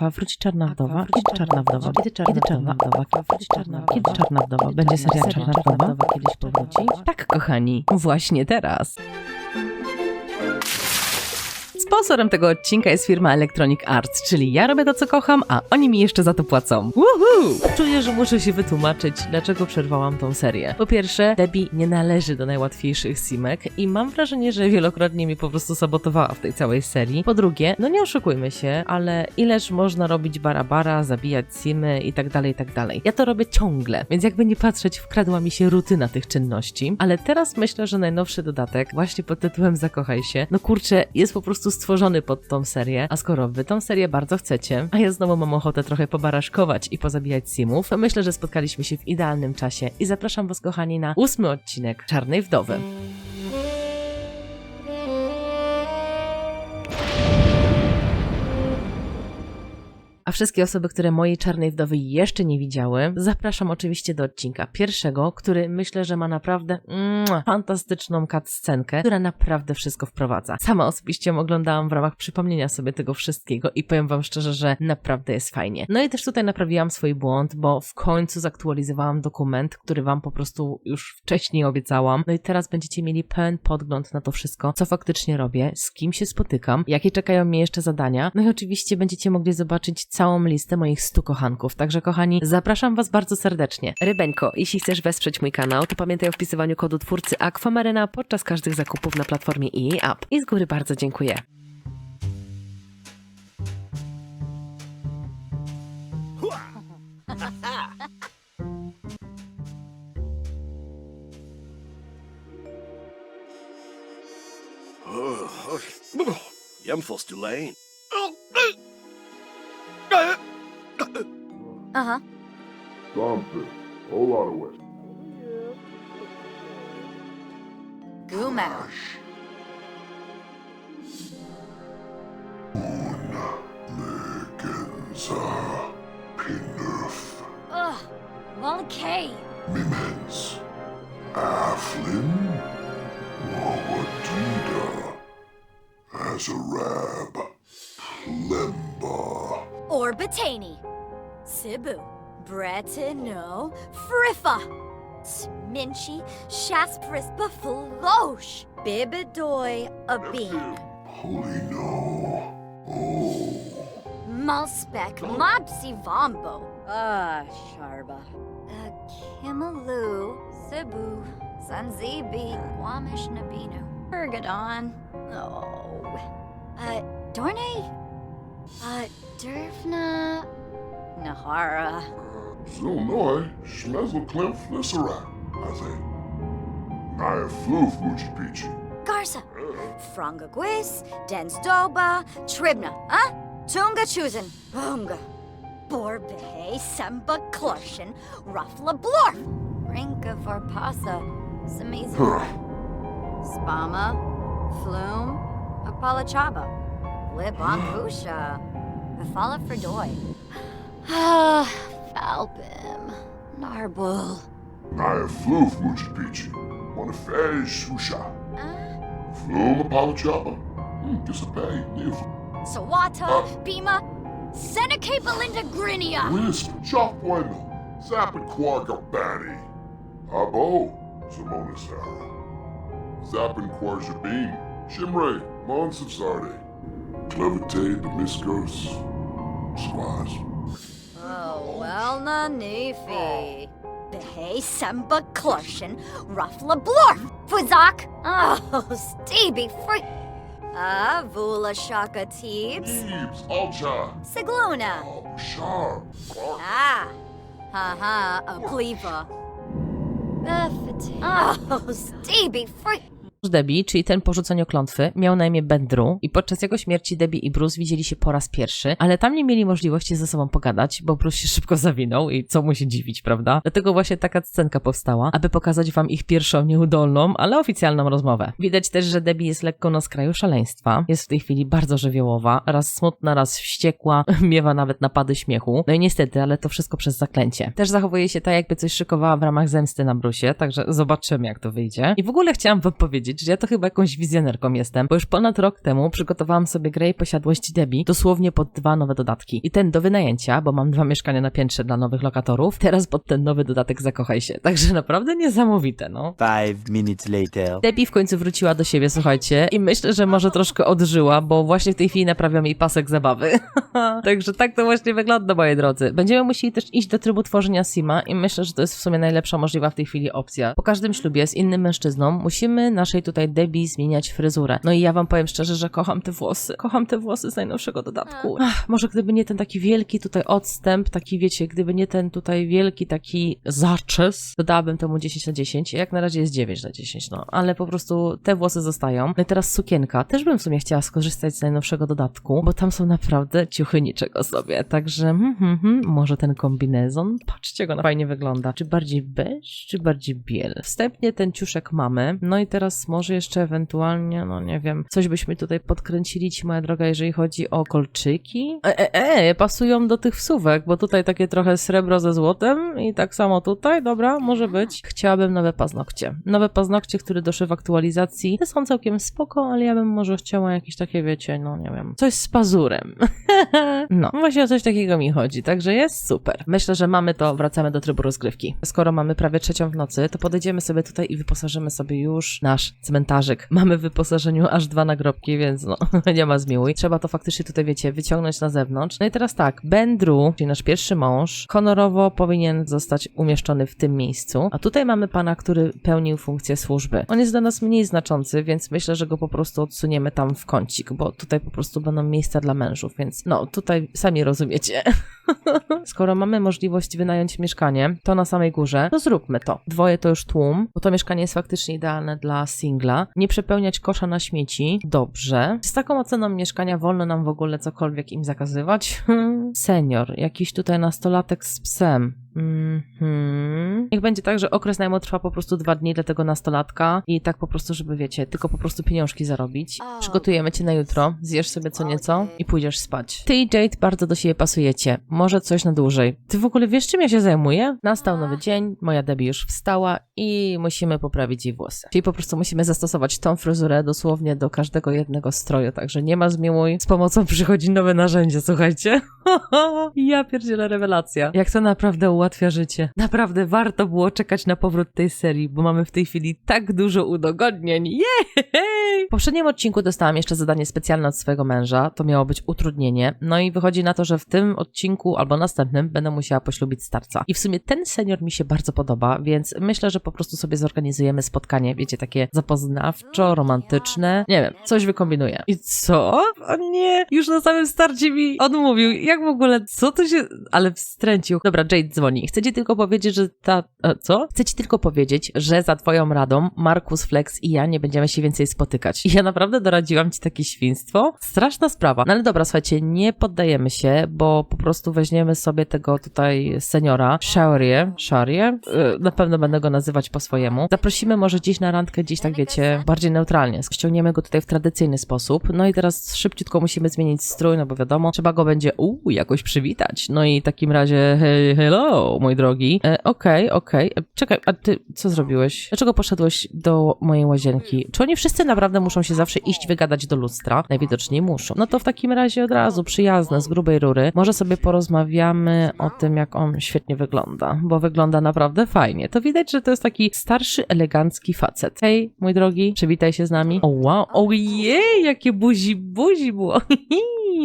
Aqua, wróci czarna wdowa, kiedy czarna wdowa, kiedy czarna, wdowa, kiedy czarna wdowa, będzie seria czarna wdowa, kiedyś powróci? Tak, kochani, właśnie teraz. Sponsorem tego odcinka jest firma Electronic Arts, czyli ja robię to, co kocham, a oni mi jeszcze za to płacą. Woohoo! Czuję, że muszę się wytłumaczyć, dlaczego przerwałam tą serię. Po pierwsze, Debbie nie należy do najłatwiejszych simek i mam wrażenie, że wielokrotnie mi po prostu sabotowała w tej całej serii. Po drugie, no nie oszukujmy się, ale ileż można robić barabara, zabijać simy i tak dalej, i tak dalej. Ja to robię ciągle, więc jakby nie patrzeć, wkradła mi się rutyna tych czynności, ale teraz myślę, że najnowszy dodatek, właśnie pod tytułem Zakochaj się, no kurczę, jest po prostu stworzony pod tą serię, a skoro wy tą serię bardzo chcecie, a ja znowu mam ochotę trochę pobaraszkować i pozabijać simów, myślę, że spotkaliśmy się w idealnym czasie i zapraszam was kochani na ósmy odcinek Czarnej Wdowy. A wszystkie osoby, które mojej czarnej wdowy jeszcze nie widziały, zapraszam oczywiście do odcinka pierwszego, który myślę, że ma naprawdę mm, fantastyczną cutscenkę, która naprawdę wszystko wprowadza. Sama osobiście ją oglądałam w ramach przypomnienia sobie tego wszystkiego i powiem wam szczerze, że naprawdę jest fajnie. No i też tutaj naprawiłam swój błąd, bo w końcu zaktualizowałam dokument, który wam po prostu już wcześniej obiecałam. No i teraz będziecie mieli pełen podgląd na to wszystko, co faktycznie robię, z kim się spotykam, jakie czekają mnie jeszcze zadania. No i oczywiście będziecie mogli zobaczyć całą listę moich 100 kochanków. Także kochani, zapraszam was bardzo serdecznie. Rybeńko, jeśli chcesz wesprzeć mój kanał, to pamiętaj o wpisywaniu kodu twórcy Aquamaryna podczas każdych zakupów na platformie EA App. I z góry bardzo dziękuję. Jämfors Tulane. Uh huh. Something. Whole lot of wet. Gumo. Legenza. Pinnerf. Ugh. Monkey. Mimens. Aflin. Wawadida. Azarab. Plemba. Orbitani. Sibu. Bretino. Friffa. Sminchi. Shaspris Bafalosh. Bibidoy Abin. Polino. Oh. Malspec. Mopsy Vombo. Ah, Sharba. Uh, Kimalu. Sibu. Zanzibi. Wamish Nabino. Ergodon. Oh. Uh, Dorne? Uh, Dervna. Nahara. Zilnoi, Schmezel Flisserat, I think. Naya Floof Moochie Peachy. Garza. Uh-huh. Franga Gwis, Dens Doba, Tribna, huh? Tunga Chusen, Bunga. Borbehe, Semba Klorshin, Ruffla Blorf, Rinka Varpasa, Samizra, Spama, Flume, Apalachaba, the fall of fredoy Ah, Falbim. Narbul. Naya flew muchit pichi. One fez Flew Floom apalachaba. disobey. niv. Sawata, uh. Bima, Seneca Belinda Grinia. Wisp, Chop Wendel, Zap and Quarga Banny. Abo, Simona Sarah. Zap and Quarja Beam, Shimray, Miskos. Squash. Oh, well, na Nefi. Behe Semba Klurshin. Ruffla Blorf. Fuzak. Oh, Stevie Free. Ah, Vula Shaka Teebs. Thebes, Alja, Sigluna. Al Bashar, Clark, Ah. Haha, a Pleva. Oh, Stevie Free. Debbie, czyli ten po rzuceniu klątwy, miał na imię Bendru i podczas jego śmierci Debbie i Bruce widzieli się po raz pierwszy, ale tam nie mieli możliwości ze sobą pogadać, bo Bruce się szybko zawinął i co mu się dziwić, prawda? Dlatego właśnie taka scenka powstała, aby pokazać wam ich pierwszą nieudolną, ale oficjalną rozmowę. Widać też, że Debbie jest lekko na skraju szaleństwa, jest w tej chwili bardzo żywiołowa, raz smutna, raz wściekła, miewa nawet napady śmiechu. No i niestety, ale to wszystko przez zaklęcie. Też zachowuje się tak, jakby coś szykowała w ramach zemsty na Brusie, także zobaczymy jak to wyjdzie. I w ogóle chciałam wam powiedzieć, powiedzieć, że ja to chyba jakąś wizjonerką jestem, bo już ponad rok temu przygotowałam sobie grę i posiadłości Debbie dosłownie pod dwa nowe dodatki. I ten do wynajęcia, bo mam dwa mieszkania na piętrze dla nowych lokatorów, teraz pod ten nowy dodatek zakochaj się. Także naprawdę niesamowite, no. Five minutes later. Debbie w końcu wróciła do siebie, słuchajcie, i myślę, że może troszkę odżyła, bo właśnie w tej chwili naprawiam jej pasek zabawy. Także tak to właśnie wygląda, moi drodzy. Będziemy musieli też iść do trybu tworzenia Sima i myślę, że to jest w sumie najlepsza możliwa w tej chwili opcja. Po każdym ślubie z innym mężczyzną musimy naszej tutaj Debbie zmieniać fryzurę. No i ja wam powiem szczerze, że kocham te włosy. Kocham te włosy z najnowszego dodatku. Ach, może gdyby nie ten taki wielki tutaj odstęp, taki wiecie, gdyby nie ten tutaj wielki taki zaczes, to dałabym temu 10 na 10. Jak na razie jest 9 na 10, no. Ale po prostu te włosy zostają. No i teraz sukienka. Też bym w sumie chciała skorzystać z najnowszego dodatku, bo tam są naprawdę ciuchy niczego sobie. Także hmm, hmm, hmm, może ten kombinezon? Patrzcie, jak ona fajnie wygląda. Czy bardziej beż, czy bardziej biel? Wstępnie ten ciuszek mamy. No i teraz może jeszcze ewentualnie, no nie wiem, coś byśmy tutaj podkręcili ci, moja droga, jeżeli chodzi o kolczyki. E, e, e, pasują do tych wsówek, bo tutaj takie trochę srebro ze złotem i tak samo tutaj, dobra, może być. Chciałabym nowe paznokcie. Nowe paznokcie, które doszły w aktualizacji. Te są całkiem spoko, ale ja bym może chciała jakieś takie, wiecie, no nie wiem, coś z pazurem. no, właśnie o coś takiego mi chodzi, także jest super. Myślę, że mamy to, wracamy do trybu rozgrywki. Skoro mamy prawie trzecią w nocy, to podejdziemy sobie tutaj i wyposażymy sobie już nasz cmentarzyk. Mamy w wyposażeniu aż dwa nagrobki, więc no, nie ma zmiłuj. Trzeba to faktycznie tutaj, wiecie, wyciągnąć na zewnątrz. No i teraz tak, Ben Drew, czyli nasz pierwszy mąż, honorowo powinien zostać umieszczony w tym miejscu, a tutaj mamy pana, który pełnił funkcję służby. On jest dla nas mniej znaczący, więc myślę, że go po prostu odsuniemy tam w kącik, bo tutaj po prostu będą miejsca dla mężów, więc no, tutaj sami rozumiecie. Skoro mamy możliwość wynająć mieszkanie, to na samej górze, to zróbmy to. Dwoje to już tłum, bo to mieszkanie jest faktycznie idealne dla singla. Nie przepełniać kosza na śmieci. Dobrze. Z taką oceną mieszkania wolno nam w ogóle cokolwiek im zakazywać? Hmm. Senior, jakiś tutaj nastolatek z psem. Mhm. Niech będzie tak, że okres najmu trwa po prostu dwa dni dla tego nastolatka i tak po prostu, żeby wiecie, tylko po prostu pieniążki zarobić. Przygotujemy cię na jutro, zjesz sobie co nieco i pójdziesz spać. Ty i Jade bardzo do siebie pasujecie. Może coś na dłużej. Ty w ogóle wiesz, czym ja się zajmuję? Nastał nowy dzień, moja Debbie już wstała i musimy poprawić jej włosy. Czyli po prostu musimy zastosować tą fryzurę dosłownie do każdego jednego stroju, także nie ma zmiłuj. Z pomocą przychodzi nowe narzędzie, słuchajcie. ja pierdzielę rewelacja. Jak to naprawdę ułatwia życie. Naprawdę warto było czekać na powrót tej serii, bo mamy w tej chwili tak dużo udogodnień. Jej! W poprzednim odcinku dostałam jeszcze zadanie specjalne od swojego męża. To miało być utrudnienie. No i wychodzi na to, że w tym odcinku albo następnym będę musiała poślubić starca. I w sumie ten senior mi się bardzo podoba, więc myślę, że po prostu sobie zorganizujemy spotkanie, wiecie, takie zapoznawczo, romantyczne. Nie wiem, coś wykombinuję. I co? O nie, już na samym starcie mi odmówił. Jak w ogóle, co to się... Ale wstręcił. Dobra, Jade dzwoni. Chcę ci tylko powiedzieć, że ta... E, co? Chcę ci tylko powiedzieć, że za twoją radą Markus, Flex i ja nie będziemy się więcej spotykać. I ja naprawdę doradziłam ci takie świństwo. Straszna sprawa. No ale dobra, słuchajcie, nie poddajemy się, bo po prostu weźmiemy sobie tego tutaj seniora, Sharie, Sharie, Yy, na pewno będę go nazywać po swojemu. Zaprosimy może gdzieś na randkę, gdzieś tak wiecie, bardziej neutralnie. Ściągniemy go tutaj w tradycyjny sposób. No i teraz szybciutko musimy zmienić strój, no bo wiadomo, trzeba go będzie, uuu, jakoś przywitać. No i w takim razie, hey, hello, mój drogi. E, Okej, okej. E, Czekaj, a ty co zrobiłeś? Dlaczego poszedłeś do mojej łazienki? Czy oni wszyscy naprawdę muszą się zawsze iść wygadać do lustra? Najwidoczniej muszą. No to w takim razie od razu przyjazne, z grubej rury. Może sobie porozmawiamy o tym, jak on świetnie wygląda, bo wygląda naprawdę fajnie. To widać, że to jest taki starszy, elegancki facet. Hej, mój drogi, przywitaj się z nami. O wow, ojej, jakie buzi, buzi było.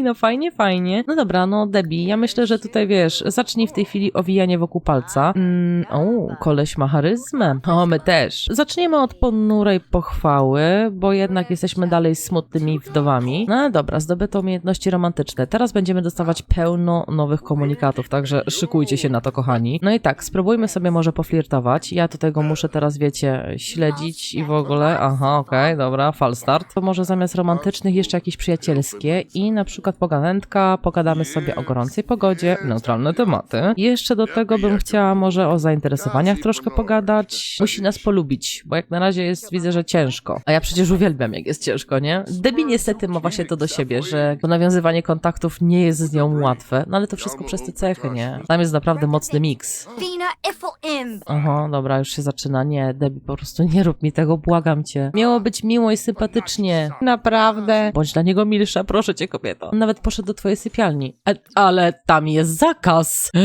No fajnie, fajnie. No dobra, no Debbie, ja myślę, że tutaj wiesz, zacznij w tej chwili owijanie wokół palca. Mm, o, koleś ma charyzmę. O, my też. Zaczniemy od ponurej pochwały, bo jednak jesteśmy dalej smutnymi wdowami. No dobra, zdobyto umiejętności romantyczne. Teraz będziemy dostawać pełno nowych komunikatów, także szykujcie się na to, kochani. No i tak, spróbujmy sobie może poflirtować. Ja tutaj go muszę teraz, wiecie, śledzić i w ogóle. Aha, okej, dobra, fal start. To może zamiast romantycznych jeszcze jakieś przyjacielskie i na przykład pogadętka, pogadamy sobie o gorącej pogodzie, neutralne tematy. Jeszcze do tego bym chciała może o zainteresowaniach troszkę pogadać. Musi nas polubić, bo jak na razie jest, widzę, że ciężko. A ja przecież uwielbiam, jak jest ciężko, nie? Debbie niestety ma właśnie to do siebie, że to nawiązywanie kontaktów nie jest z nią łatwe, no ale to wszystko przez te cechy, nie? Tam jest naprawdę mocny miks. Fina Iffle Imb. Aha, dobra, już się zaczyna. Nie, Debbie, po prostu nie rób mi tego, błagam cię. Miało być miło i sympatycznie. Naprawdę. Bądź dla niego milsza, proszę cię, kobieto. On nawet poszedł do twojej sypialni. E, ale tam jest zakaz.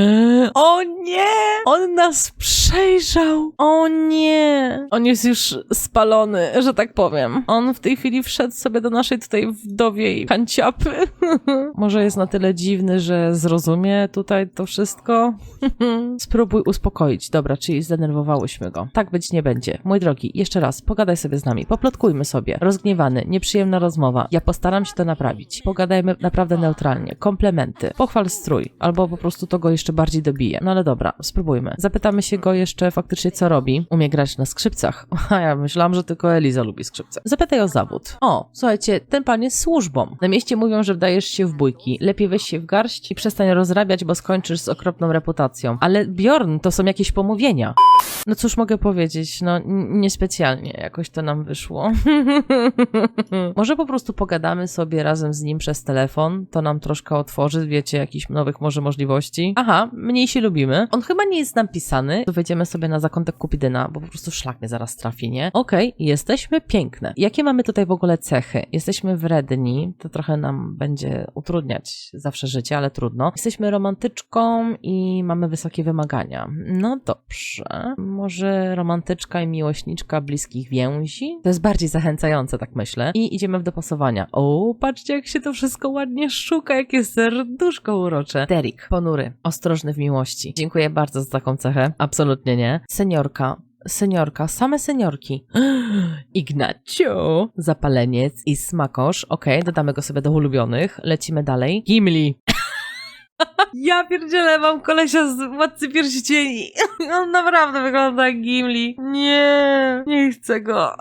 O nie! On nas przejrzał. O nie! On jest już spalony, że tak powiem. On w tej chwili wszedł sobie do naszej tutaj wdowiej kanciapy. Może jest na tyle dziwny, że zrozumie tutaj to wszystko? Spróbuj uspokoić. Dobra, czyli zdenerwowałyśmy go. Tak być nie będzie. Mój drogi, jeszcze raz, pogadaj sobie z nami, poplotkujmy sobie. Rozgniewany, nieprzyjemna rozmowa. Ja postaram się to naprawić. Pogadajmy naprawdę neutralnie. Komplementy. Pochwal strój. Albo po prostu to go jeszcze bardziej dobije. No ale dobra, spróbujmy. Zapytamy się go jeszcze faktycznie, co robi. Umie grać na skrzypcach. A ja myślałam, że tylko Eliza lubi skrzypce. Zapytaj o zawód. O, słuchajcie, ten pan jest służbą. Na mieście mówią, że wdajesz się w bójki. Lepiej weź się w garść i przestań rozrabiać, bo skończysz z okropną reputacją. Ale Bjorn, to są jakieś pomówienia. No cóż mogę powiedzieć, no niespecjalnie jakoś to nam wyszło. może po prostu pogadamy sobie razem z nim przez telefon, to nam troszkę otworzy, wiecie, jakichś nowych może możliwości. Aha, mniej się lubimy. On chyba nie jest nam pisany, to wejdziemy sobie na zakątek Kupidyna, bo po prostu szlak mnie zaraz trafi, nie? Okej, jesteśmy piękne. Jakie mamy tutaj w ogóle cechy? Jesteśmy wredni, to trochę nam będzie utrudniać zawsze życie, ale trudno. Jesteśmy romantyczką i mamy wysokie wymagania. No dobrze. Może romantyczka i miłośniczka bliskich więzi? To jest bardziej zachęcające, tak myślę. I idziemy w dopasowania. O, patrzcie, jak się to wszystko ładnie szuka, jakie serduszko urocze. Derek, ponury, ostrożny w miłości. Dziękuję bardzo za taką cechę. Absolutnie nie. Seniorka, Seniorka, same seniorki. Ignacio, zapaleniec i smakosz. Okej, dodamy go sobie do ulubionych. Lecimy dalej. Gimli. Ja pierdzielę, mam kolesia z Władcy Pierścieni. On naprawdę wygląda jak Gimli. Nie, nie chcę go.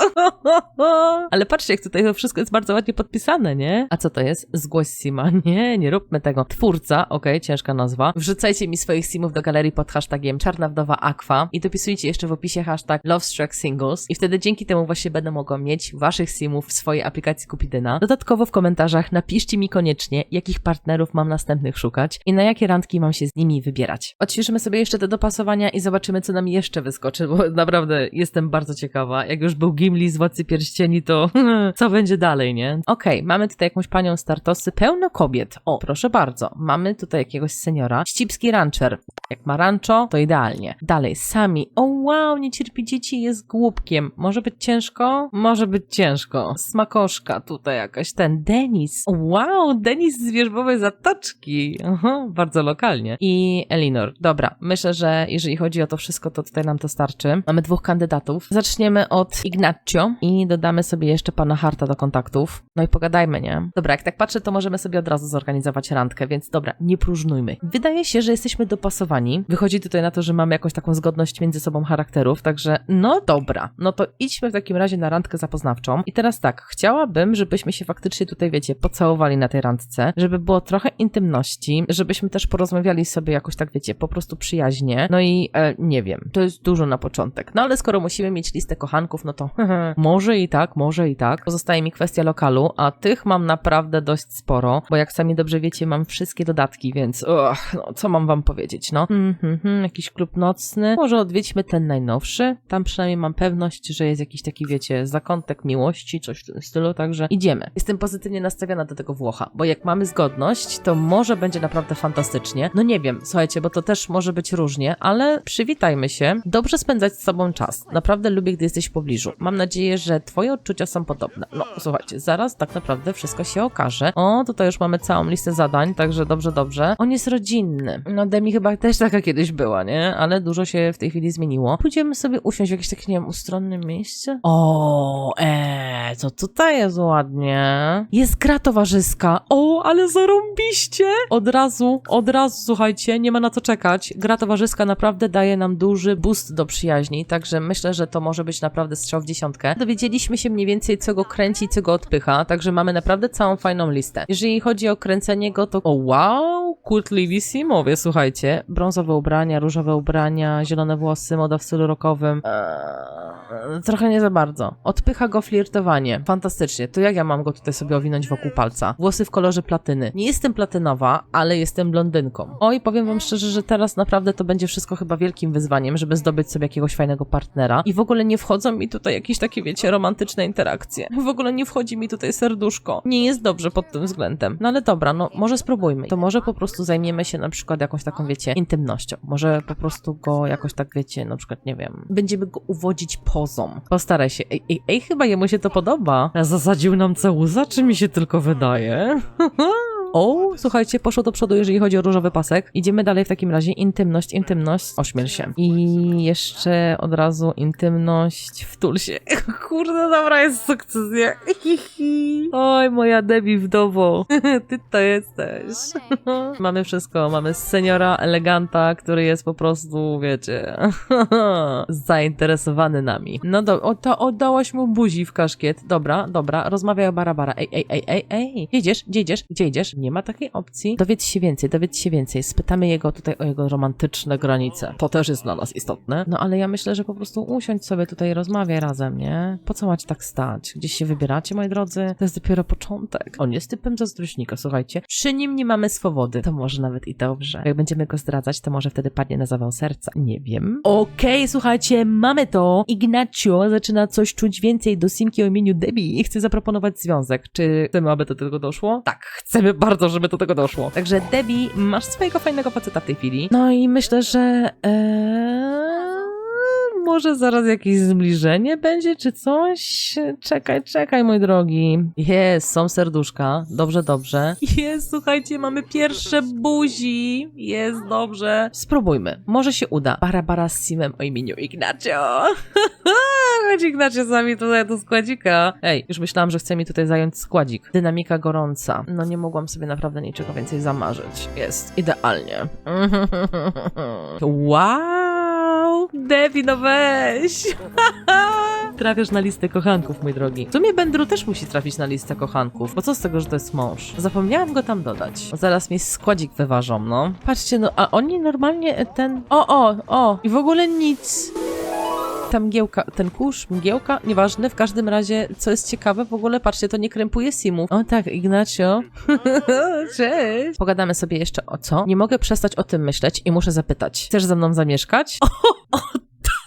Ale patrzcie, jak tutaj to wszystko jest bardzo ładnie podpisane, nie? A co to jest? Zgłoś Sima. Nie, nie róbmy tego. Twórca, okej, ciężka nazwa. Wrzucajcie mi swoich simów do galerii pod hashtagiem Czarna Wdowa Aqua i dopisujcie jeszcze w opisie hashtag Lovestruck Singles i wtedy dzięki temu właśnie będę mogła mieć waszych simów w swojej aplikacji Kupidyna. Dodatkowo w komentarzach napiszcie mi koniecznie, jakich partnerów mam następnych szukać i na jakie randki mam się z nimi wybierać. Odświeżymy sobie jeszcze te dopasowania i zobaczymy, co nam jeszcze wyskoczy, bo naprawdę jestem bardzo ciekawa. Jak już był Gimli z Władcy Pierścieni, to co będzie dalej, nie? Okej, mamy tutaj jakąś panią Startosy, pełno kobiet. O, proszę bardzo. Mamy tutaj jakiegoś seniora. Ścipski rancher. Jak ma rancho, to idealnie. Dalej, Sami. O wow, nie cierpi dzieci, jest głupkiem. Może być ciężko? Może być ciężko. Smakoszka tutaj jakaś. Ten Denis. Wow, Denis z wierzbowej zatoczki. Aha, bardzo lokalnie. I Elinor. Dobra, myślę, że jeżeli chodzi o to wszystko, to tutaj nam to starczy. Mamy dwóch kandydatów. Zaczniemy od Ignacio i dodamy sobie jeszcze pana Harta do kontaktów. No i pogadajmy, nie? Dobra, jak tak patrzę, to możemy sobie od razu zorganizować randkę, więc dobra, nie próżnujmy. Wydaje się, że jesteśmy dopasowani. Wychodzi tutaj na to, że mamy jakąś taką zgodność między sobą charakterów, także no dobra, no to idźmy w takim razie na randkę zapoznawczą. I teraz tak, chciałabym, żebyśmy się faktycznie tutaj, wiecie, pocałowali na tej randce, żeby było trochę intymności, żebyśmy też porozmawiali sobie jakoś tak, wiecie, po prostu przyjaźnie. No i e, nie wiem, to jest dużo na początek. No ale skoro musimy mieć listę kochanków, no to może i tak, może i tak. Pozostaje mi kwestia lokalu, a tych mam naprawdę dość sporo, bo jak sami dobrze wiecie, mam wszystkie dodatki, więc och, no, co mam wam powiedzieć, no. Mhm, mhm, jakiś klub nocny. Może odwiedźmy ten najnowszy. Tam przynajmniej mam pewność, że jest jakiś taki, wiecie, zakątek miłości, coś w tym stylu, także idziemy. Jestem pozytywnie nastawiona do tego Włocha, bo jak mamy zgodność, to może będzie naprawdę fantastycznie. No nie wiem, słuchajcie, bo to też może być różnie, ale przywitajmy się. Dobrze spędzać z sobą czas. Naprawdę lubię, gdy jesteś w pobliżu. Mam nadzieję, że twoje odczucia są podobne. No, słuchajcie, zaraz tak naprawdę wszystko się okaże. O, tutaj już mamy całą listę zadań, także dobrze, dobrze. On jest rodzinny. No, Demi chyba też taka kiedyś była, nie? Ale dużo się w tej chwili zmieniło. Pójdziemy sobie usiąść w jakieś takie, nie wiem, ustronnym miejsce. O, eee, co tutaj jest ładnie? Jest gra towarzyska. O, ale zarąbiście! Od razu Od razu, słuchajcie, nie ma na co czekać. Gra towarzyska naprawdę daje nam duży boost do przyjaźni, także myślę, że to może być naprawdę strzał w dziesiątkę. Dowiedzieliśmy się mniej więcej, co go kręci, co go odpycha, także mamy naprawdę całą fajną listę. Jeżeli chodzi o kręcenie go, to o wow, kult Livissimowie, słuchajcie. Brązowe ubrania, różowe ubrania, zielone włosy, moda w stylu rockowym. Eee, trochę nie za bardzo. Odpycha go flirtowanie. Fantastycznie. To jak ja mam go tutaj sobie owinąć wokół palca? Włosy w kolorze platyny. Nie jestem platynowa, ale jestem blondynką. Oj, powiem wam szczerze, że teraz naprawdę to będzie wszystko chyba wielkim wyzwaniem, żeby zdobyć sobie jakiegoś fajnego partnera. I w ogóle nie wchodzą mi tutaj jakieś takie, wiecie, romantyczne interakcje. W ogóle nie wchodzi mi tutaj serduszko. Nie jest dobrze pod tym względem. No ale dobra, no może spróbujmy. To może po prostu zajmiemy się na przykład jakąś taką, wiecie, intymnością. Może po prostu go jakoś tak, wiecie, na przykład, nie wiem, będziemy go uwodzić pozą. Postaraj się. Ej, ej, ej chyba jemu się to podoba. Zasadził nam całuza, czy mi się tylko wydaje? O, słuchajcie, poszło do przodu, jeżeli chodzi o różowy pasek. Idziemy dalej w takim razie. Intymność, intymność, ośmiel się. I jeszcze od razu intymność, wtul się. Kurde, dobra jest sukcesja. Oj, moja Debbie wdowo. Ty to jesteś. mamy wszystko. Mamy seniora eleganta, który jest po prostu, wiecie, zainteresowany nami. No do, to oddałaś mu buzi w kaszkiet. Dobra, dobra, rozmawiaj o Barabara. Ej, ej, ej, ej, ej. Gdzie idziesz? Gdzie idziesz? Gdzie idziesz? Nie ma takiej opcji. Dowiedz się więcej, dowiedz się więcej. Spytamy jego tutaj o jego romantyczne granice. To też jest dla nas istotne. No ale ja myślę, że po prostu usiądź sobie tutaj, rozmawiaj razem, nie? Po co macie tak stać? Gdzieś się wybieracie, moi drodzy? To jest dopiero początek. On jest typem zazdrośnika, słuchajcie. Przy nim nie mamy swobody. To może nawet i dobrze. Jak będziemy go zdradzać, to może wtedy padnie na zawał serca. Nie wiem. Okej, słuchajcie, mamy to. Ignacio zaczyna coś czuć więcej do Simki o imieniu Debbie i chce zaproponować związek. Czy chcemy, aby do tego doszło? Tak, chcemy bardzo, żeby do tego doszło. Także Debbie, masz swojego fajnego faceta w tej chwili. No i myślę, że... Eee... Może zaraz jakieś zbliżenie będzie, czy coś? Czekaj, czekaj, mój drogi. Jest, są serduszka. Dobrze, dobrze. Jest, słuchajcie, mamy pierwsze buzi. Jest, dobrze. Spróbujmy. Może się uda. Barabara z Simem o imieniu Ignacio. Chodź Ignacio z nami tutaj do składzika. Ej, już myślałam, że chce mi tutaj zająć składzik. Dynamika gorąca. No nie mogłam sobie naprawdę niczego więcej zamarzyć. Jest idealnie. Wow! Debbie, no weź! Trafiasz na listę kochanków, mój drogi. W sumie Bendru też musi trafić na listę kochanków, bo co z tego, że to jest mąż? Zapomniałam go tam dodać. Zaraz mi składzik wyważą, no. Patrzcie, no, a oni normalnie ten... O, o, o! I w ogóle nic ta mgiełka, ten kurz, mgiełka, nieważne, w każdym razie, co jest ciekawe, w ogóle, patrzcie, to nie krępuje simów. O tak, Ignacio. Cześć. Pogadamy sobie jeszcze o co? Nie mogę przestać o tym myśleć i muszę zapytać. Chcesz ze mną zamieszkać? O, o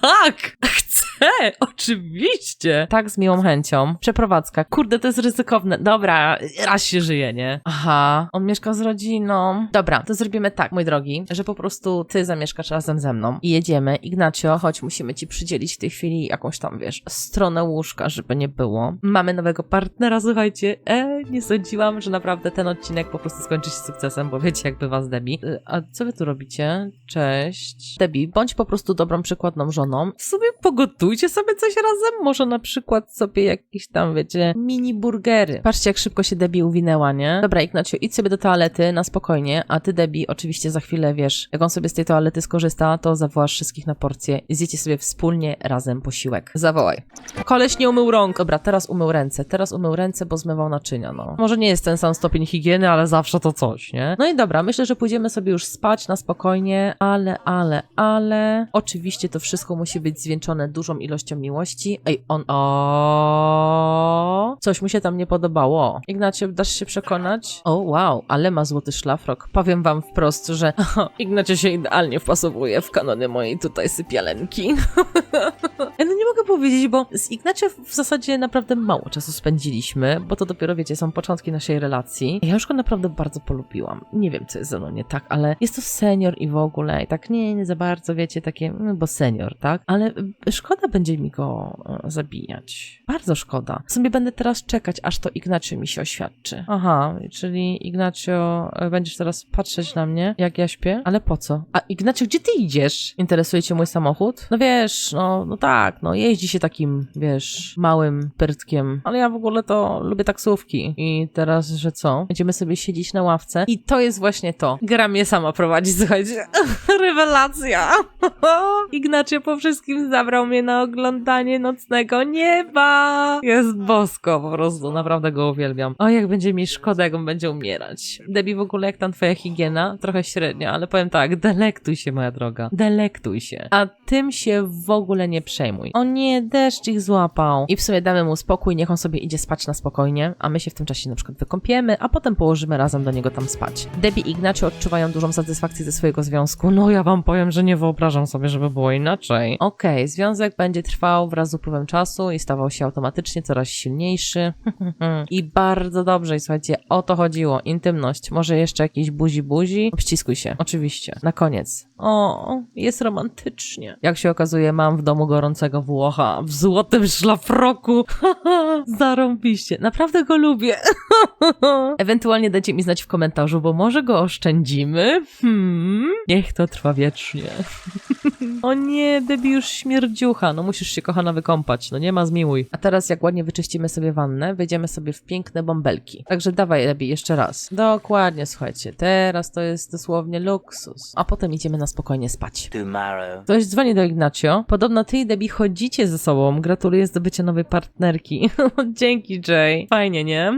tak! Chcę! Oczywiście! Tak, z miłą chęcią. Przeprowadzka. Kurde, to jest ryzykowne. Dobra, raz się żyje, nie? Aha, on mieszka z rodziną. Dobra, to zrobimy tak, mój drogi, że po prostu ty zamieszkasz razem ze mną i jedziemy. Ignacio, chodź, musimy ci przydzielić w tej chwili jakąś tam, wiesz, stronę łóżka, żeby nie było. Mamy nowego partnera, słuchajcie. E, nie sądziłam, że naprawdę ten odcinek po prostu skończy się sukcesem, bo wiecie, jak bywa z Debbie. Y, A co wy tu robicie? Cześć. Debbie, bądź po prostu dobrą, przykładną żoną. W sumie pogotujcie sobie coś razem. Może na przykład sobie jakieś tam, wiecie, mini burgery. Patrzcie, jak szybko się Debbie uwinęła, nie? Dobra, Ignacio, idź sobie do toalety na spokojnie, a ty, Debbie, oczywiście za chwilę, wiesz, jak on sobie z tej toalety skorzysta, to zawołasz wszystkich na porcję i zjecie sobie wspólnie razem posiłek. Zawołaj. Koleś nie umył rąk. Dobra, teraz umył ręce. Teraz umył ręce, bo zmywał naczynia, no. Może nie jest ten sam stopień higieny, ale zawsze to coś, nie? No i dobra, myślę, że pójdziemy sobie już spać na spokojnie, ale, ale, ale... Oczywiście to wszystko musi być zwieńczone dużą ilością miłości. Ej, on... O, Coś mu się tam nie podobało. Ignacio, dasz się przekonać? O, wow, ale ma złoty szlafrok. Powiem wam wprost, że Ignacio się idealnie wpasowuje w kanony mojej tutaj sypialenki. Ja no nie mogę powiedzieć, bo z Ignacio w zasadzie naprawdę mało czasu spędziliśmy, bo to dopiero, wiecie, są początki naszej relacji. Ja już go naprawdę bardzo polubiłam. Nie wiem, co jest ze mną nie tak, ale jest to senior i w ogóle, i tak nie, nie za bardzo, wiecie, takie, mm, bo senior, tak? Ale y, szkoda będzie mi go e, zabijać. Bardzo szkoda. W sumie będę teraz czekać, aż to Ignacio mi się oświadczy. Aha, czyli Ignacio, e, będziesz teraz patrzeć na mnie, jak ja śpię? Ale po co? A Ignacio, gdzie ty idziesz? Interesuje cię mój samochód? No wiesz, no, no tak, tak, no jeździ się takim, wiesz, małym pyrtkiem, ale ja w ogóle to lubię taksówki. I teraz, że co? Będziemy sobie siedzieć na ławce i to jest właśnie to. Gra mnie sama prowadzi, słuchajcie. Rewelacja! Ignacio po wszystkim zabrał mnie na oglądanie nocnego nieba. Jest bosko po prostu, naprawdę go uwielbiam. O, jak będzie mi szkoda, jak on będzie umierać. Debbie, w ogóle jak tam twoja higiena? Trochę średnia, ale powiem tak, delektuj się, moja droga. Delektuj się. A tym się w ogóle nie przejmuj. O nie, deszcz ich złapał. I w sumie damy mu spokój, niech on sobie idzie spać na spokojnie, a my się w tym czasie na przykład wykąpiemy, a potem położymy razem do niego tam spać. Debbie i Ignacio odczuwają dużą satysfakcję ze swojego związku. No ja wam powiem, że nie wyobrażam sobie, żeby było inaczej. Okej, związek będzie trwał wraz z upływem czasu i stawał się automatycznie coraz silniejszy. I bardzo dobrze, i słuchajcie, o to chodziło. Intymność. Może jeszcze jakieś buzi-buzi? Obściskuj się, oczywiście. Na koniec. O, jest romantycznie. Jak się okazuje, mam w domu gorącego Włocha w złotym szlafroku. Zarąbiście. Naprawdę go lubię. Ewentualnie dajcie mi znać w komentarzu, bo może go oszczędzimy. Hmm, niech to trwa wiecznie. o nie, Debbie już śmierdziucha. No musisz się kochana wykąpać, no nie ma zmiłuj. A teraz jak ładnie wyczyścimy sobie wannę, wejdziemy sobie w piękne bąbelki. Także dawaj Debbie jeszcze raz. Dokładnie, słuchajcie, teraz to jest dosłownie luksus. A potem idziemy na spokojnie spać. Tomorrow. Ktoś dzwoni do Ignacio. Podobno ty i Debbie chodzicie ze sobą. Gratuluję zdobycia nowej partnerki. Dzięki, Jay. Fajnie, nie?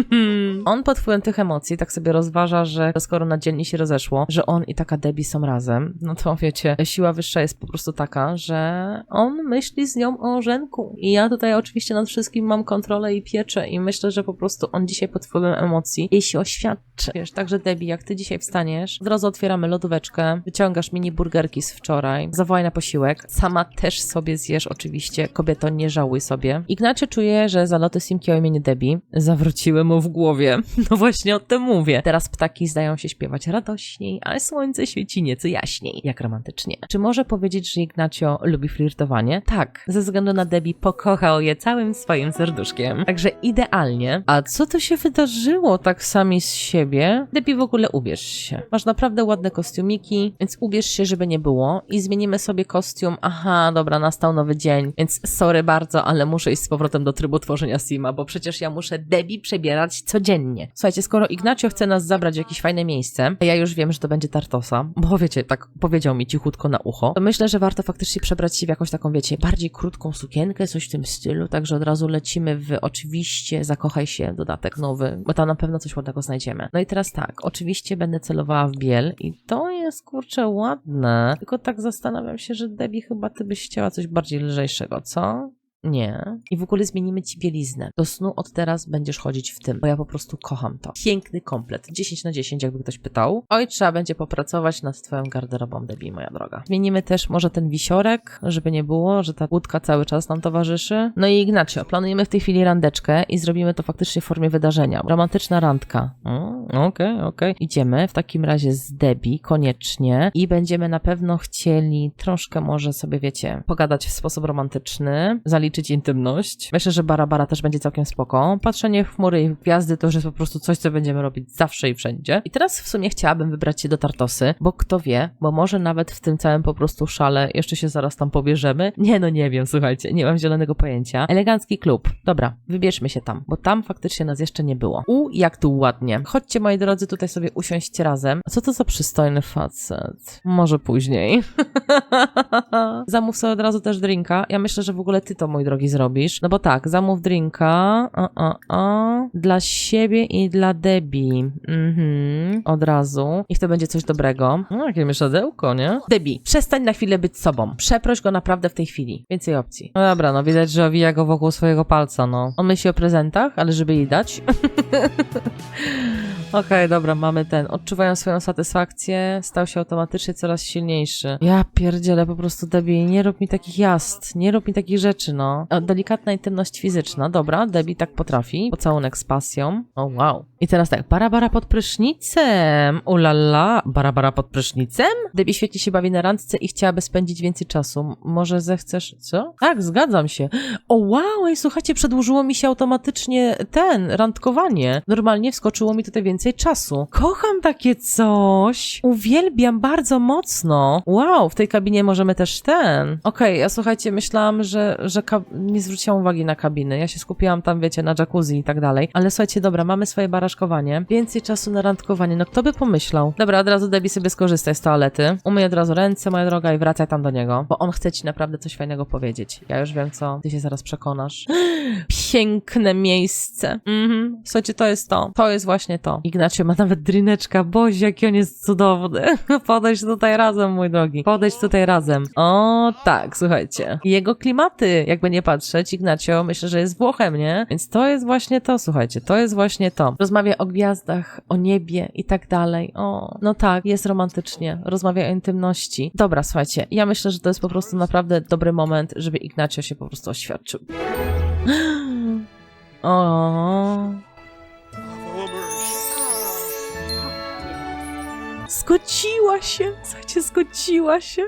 on pod wpływem tych emocji tak sobie rozważa, że skoro na dzielni się rozeszło, że on i taka Debbie są razem, no to wiecie, siła wyższa jest po prostu taka, że on myśli z nią o Żenku. I ja tutaj oczywiście nad wszystkim mam kontrolę i pieczę i myślę, że po prostu on dzisiaj pod wpływem emocji jej się oświadczy. Wiesz, także Debbie, jak ty dzisiaj wstaniesz, od razu otwieramy lodóweczkę, wyciągasz mini burgerki z wczoraj, zawołaj na posiłek. Sama też sobie zjesz oczywiście, kobieto, nie żałuj sobie. Ignacio czuje, że zaloty Simki o imieniu Debbie zawróciły mu w głowie. No właśnie o tym mówię. Teraz ptaki zdają się śpiewać radośniej, a słońce świeci nieco jaśniej. Jak romantycznie. Czy może powiedzieć, że Ignacio lubi flirtowanie? Tak. Ze względu na Debbie pokochał je całym swoim serduszkiem. Także idealnie. A co tu się wydarzyło tak sami z siebie? Debbie w ogóle ubierz się. Masz naprawdę ładne kostiumiki, więc ubierz się, żeby nie było i zmienimy sobie kostium. Aha, dobra, nastał nowy dzień, więc sorry bardzo, ale muszę iść z powrotem do trybu tworzenia Sima, bo przecież ja muszę Debbie przebierać codziennie. Słuchajcie, skoro Ignacio chce nas zabrać w jakieś fajne miejsce, ja już wiem, że to będzie Tartosa, bo wiecie, tak powiedział mi cichutko na ucho, to myślę, że warto faktycznie przebrać się w jakąś taką, wiecie, bardziej krótką sukienkę, coś w tym stylu, także od razu lecimy w oczywiście Zakochaj się, dodatek nowy, bo tam na pewno coś ładnego znajdziemy. No i teraz tak, oczywiście będę celowała w biel i to jest, kurczę, ładne, tylko tak zastanawiam się, że Debbie chyba ty byś chciała coś bardziej lżejszego, co? Nie. I w ogóle zmienimy ci bieliznę. Do snu od teraz będziesz chodzić w tym, bo ja po prostu kocham to. Piękny komplet. 10 na 10, jakby ktoś pytał. Oj, trzeba będzie popracować nad twoją garderobą, Debbie, moja droga. Zmienimy też może ten wisiorek, żeby nie było, że ta łódka cały czas nam towarzyszy. No i Ignacio, planujemy w tej chwili randeczkę i zrobimy to faktycznie w formie wydarzenia. Romantyczna randka. Mm, Okej, okej. Idziemy w takim razie z Debbie, koniecznie. I będziemy na pewno chcieli troszkę może sobie, wiecie, pogadać w sposób romantyczny, zaliczyć intymność. Myślę, że Barabara też będzie całkiem spoko. Patrzenie w chmury i w gwiazdy to już jest po prostu coś, co będziemy robić zawsze i wszędzie. I teraz w sumie chciałabym wybrać się do Tartosy, bo kto wie, bo może nawet w tym całym po prostu szale jeszcze się zaraz tam pobierzemy. Nie, no nie wiem, słuchajcie, nie mam zielonego pojęcia. Elegancki klub. Dobra, wybierzmy się tam, bo tam faktycznie nas jeszcze nie było. U, jak tu ładnie. Chodźcie, moi drodzy, tutaj sobie usiąść razem. Co to za przystojny facet? Może później. Zamów sobie od razu też drinka. Ja myślę, że w ogóle ty to, mój drogi, zrobisz. No bo tak, zamów drinka. O, o, o. Dla siebie i dla Debbie. Mhm. Od razu. Niech to będzie coś dobrego. No, jakie mieszadełko, nie? Debbie, przestań na chwilę być sobą. Przeproś go naprawdę w tej chwili. Więcej opcji. No dobra, no widać, że owija go wokół swojego palca, no. On myśli o prezentach, ale żeby jej dać. Okej, dobra, mamy ten. Odczuwają swoją satysfakcję, stał się automatycznie coraz silniejszy. Ja pierdzielę, po prostu Debbie, nie rób mi takich jazd, nie rób mi takich rzeczy, no. Delikatna intymność fizyczna, dobra, Debbie tak potrafi. Pocałunek z pasją. O, wow. I teraz tak, barabara pod prysznicem. Ulala, barabara pod prysznicem? Debbie świetnie się bawi na randce i chciałaby spędzić więcej czasu. Może zechcesz, co? Tak, zgadzam się. O, wow, ej, słuchajcie, przedłużyło mi się automatycznie ten, randkowanie. Normalnie wskoczyło mi tutaj więcej więcej czasu. Kocham takie coś. Uwielbiam bardzo mocno. Wow, w tej kabinie możemy też ten. Okej, ja słuchajcie, myślałam, że, że nie zwróciłam uwagi na kabiny. Ja się skupiłam tam, wiecie, na jacuzzi i tak dalej. Ale słuchajcie, dobra, mamy swoje baraszkowanie. Więcej czasu na randkowanie. No kto by pomyślał? Dobra, od razu Debbie sobie skorzystaj z toalety. Umyj od razu ręce, moja droga, i wracaj tam do niego. Bo on chce ci naprawdę coś fajnego powiedzieć. Ja już wiem co. Ty się zaraz przekonasz. Piękne miejsce. Mhm. Słuchajcie, to jest to. To jest właśnie to. Ignacio ma nawet drineczka. Boże, jaki on jest cudowny. Podejdź tutaj razem, mój drogi. Podejdź tutaj razem. O, tak, słuchajcie. Jego klimaty, jakby nie patrzeć, Ignacio, myślę, że jest Włochem, nie? Więc to jest właśnie to, słuchajcie. To jest właśnie to. Rozmawia o gwiazdach, o niebie i tak dalej. O, no tak, jest romantycznie. Rozmawia o intymności. Dobra, słuchajcie. Ja myślę, że to jest po prostu naprawdę dobry moment, żeby Ignacio się po prostu oświadczył. O. Zgodziła się! Słuchajcie, zgodziła się!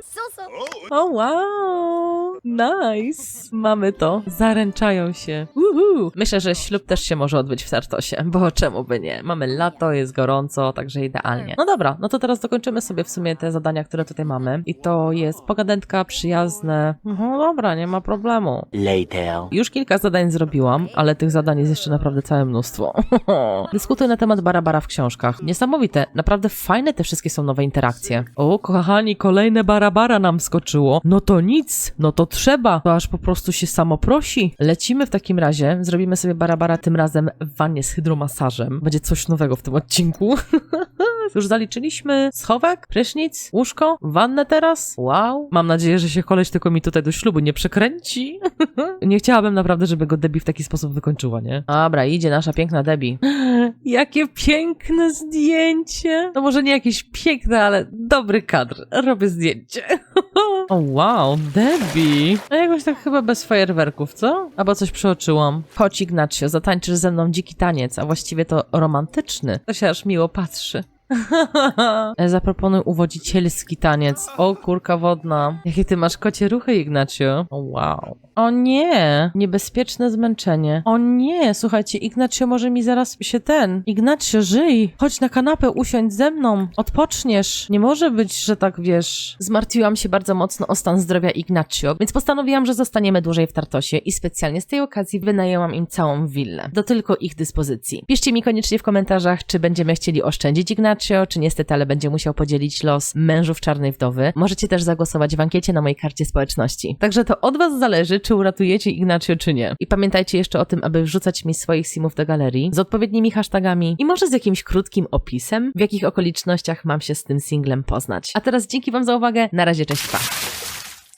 O wow! Nice! Mamy to. Zaręczają się. Uhu. Myślę, że ślub też się może odbyć w Tartosie, bo czemu by nie? Mamy lato, jest gorąco, także idealnie. No dobra, no to teraz dokończymy sobie w sumie te zadania, które tutaj mamy. I to jest pogadentka, przyjazne. No dobra, nie ma problemu. Later. Już kilka zadań zrobiłam, ale tych zadań jest jeszcze naprawdę całe mnóstwo. Dyskutuj na temat Barabara w książkach. Niesamowite, naprawdę fajne te wszystkie są nowe interakcje. O, kochani, kolejne Barabara nam skoczyło. No to nic, no to trzeba. To aż po prostu się samo prosi. Lecimy w takim razie, zrobimy sobie Barabara tym razem w wannie z hydromasażem. Będzie coś nowego w tym odcinku. Już zaliczyliśmy schowek, prysznic, łóżko, wannę teraz. Wow. Mam nadzieję, że się koleś tylko mi tutaj do ślubu nie przekręci. nie chciałabym naprawdę, żeby go Debbie w taki sposób wykończyła, nie? Dobra, idzie nasza piękna Debbie. Jakie piękne zdjęcie. No może nie jakieś piękne, ale dobry kadr. Robię zdjęcie. o wow, Debbie. A jakoś tak chyba bez fajerwerków, co? Albo coś przeoczyłam. Chodź Ignacio, zatańczysz ze mną dziki taniec, a właściwie to romantyczny. To się aż miło patrzy. Zaproponuj uwodzicielski taniec. O, kurka wodna. Jakie ty masz kocie ruchy, Ignacio. Wow. O nie, niebezpieczne zmęczenie. O nie, słuchajcie, Ignacio może mi zaraz się ten. Ignacio, żyj. Chodź na kanapę, usiądź ze mną. Odpoczniesz. Nie może być, że tak wiesz. Zmartwiłam się bardzo mocno o stan zdrowia Ignacio, więc postanowiłam, że zostaniemy dłużej w Tartosie i specjalnie z tej okazji wynajęłam im całą willę. Do tylko ich dyspozycji. Piszcie mi koniecznie w komentarzach, czy będziemy chcieli oszczędzić Ignacio, czy niestety, ale będzie musiał podzielić los mężów czarnej wdowy. Możecie też zagłosować w ankiecie na mojej karcie społeczności. Także to od was zależy, czy uratujecie Ignacio, czy nie. I pamiętajcie jeszcze o tym, aby wrzucać mi swoich simów do galerii z odpowiednimi hashtagami i może z jakimś krótkim opisem, w jakich okolicznościach mam się z tym singlem poznać. A teraz dzięki wam za uwagę. Na razie, cześć, pa!